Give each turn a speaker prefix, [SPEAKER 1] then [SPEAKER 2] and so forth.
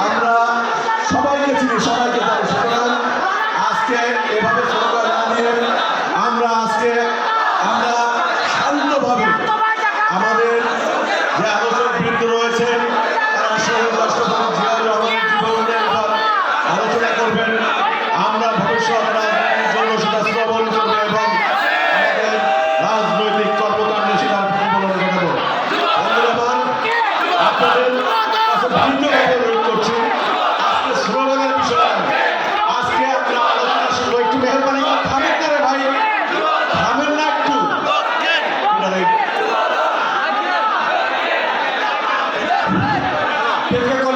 [SPEAKER 1] আমরা সবাইকে চিনি সবাইকে পাবো সুতরাং আজকে এভাবে সরকার আমরা আজকে, আমরা শান্তভাবে আমাদের যে আলোচক বৃদ্ধ রয়েছেন তারা শহীদ রাষ্ট্রপতি জিয়াউর রহমানের আলোচনা করবেন। আমরা ভবিষ্যৎ রাজনীতির সেটা শ্রবণ করব এবং সেটা প্রতিফলন আপনাদের কাছে ভিন্ন
[SPEAKER 2] থেকে